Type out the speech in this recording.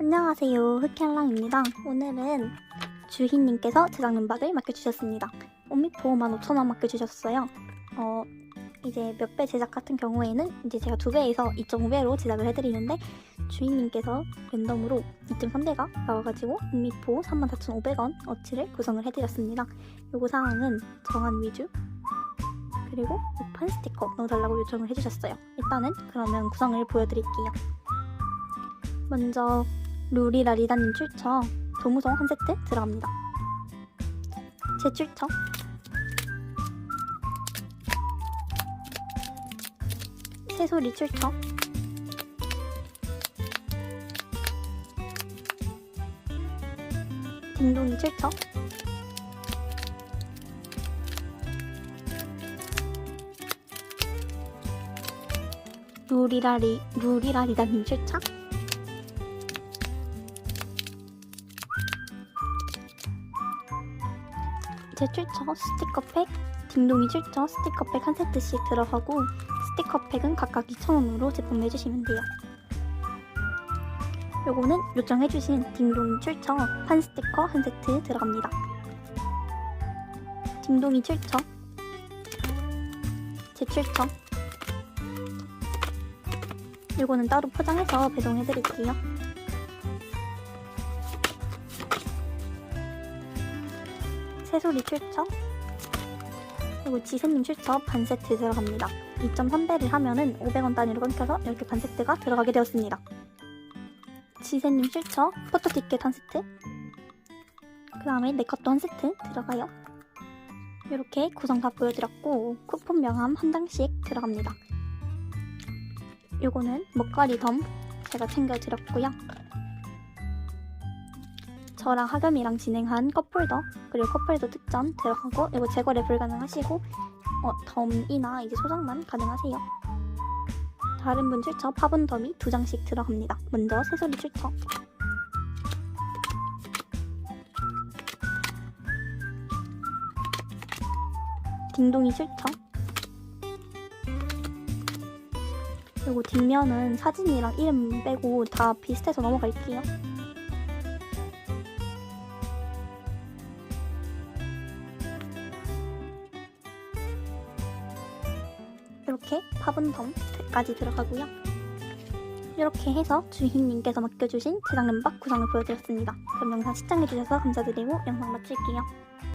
안녕하세요. 흑현랑입니다. 오늘은 주희님께서 제작 면박을 맡겨주셨습니다. 오미포 15,000원 맡겨주셨어요. 어, 이제 몇 배 제작 같은 경우에는 이제 제가 두 배에서 2.5배로 제작을 해드리는데 주희님께서 랜덤으로 2.3배가 나와가지고 오미포 34,500원 어치를 구성을 해드렸습니다. 요거 사항은 정한 위주 그리고 오판 스티커 넣어달라고 요청을 해주셨어요. 일단은 그러면 구성을 보여드릴게요. 먼저 루리라 리다님 출처 도무송 한 세트 들어갑니다. 제 출처. 새소리 출처. 딩동이 출처. 루리라리 루리라리다님 출처 제 출처 스티커팩, 딩동이 출처 스티커팩 한 세트씩 들어가고 스티커팩은 각각 2,000원으로 제품해 주시면 돼요. 요거는 요청해주신 딩동이 출처 판 스티커 한 세트 들어갑니다. 딩동이 출처 제 출처 요거는 따로 포장해서 배송해드릴게요. 새소리 출처 그리고 지세님 출처 반 세트 들어갑니다. 2.3배를 하면은 500원 단위로 끊겨서 이렇게 반 세트가 들어가게 되었습니다. 지세님 출처 포토 티켓 한 세트 그 다음에 내 것도 한 세트 들어가요. 이렇게 구성 다 보여드렸고 쿠폰 명함 한 장씩 들어갑니다. 요거는 먹거리 덤 제가 챙겨드렸고요. 저랑 하겸이랑 진행한 컵홀더 그리고 컵홀더 특전 들어가고 이거 재거래 불가능하시고 어, 덤이나 이제 소장만 가능하세요. 다른 분 출처 파분 덤이 두 장씩 들어갑니다. 먼저 새소리 출처 딩동이 출처 그리고 뒷면은 사진이랑 이름 빼고 다 비슷해서 넘어갈게요. 이렇게 파분덤까지 들어가고요. 이렇게 해서 주희님께서 맡겨주신 제작 멤박 구성을 보여드렸습니다. 그럼 영상 시청해주셔서 감사드리고 영상 마칠게요.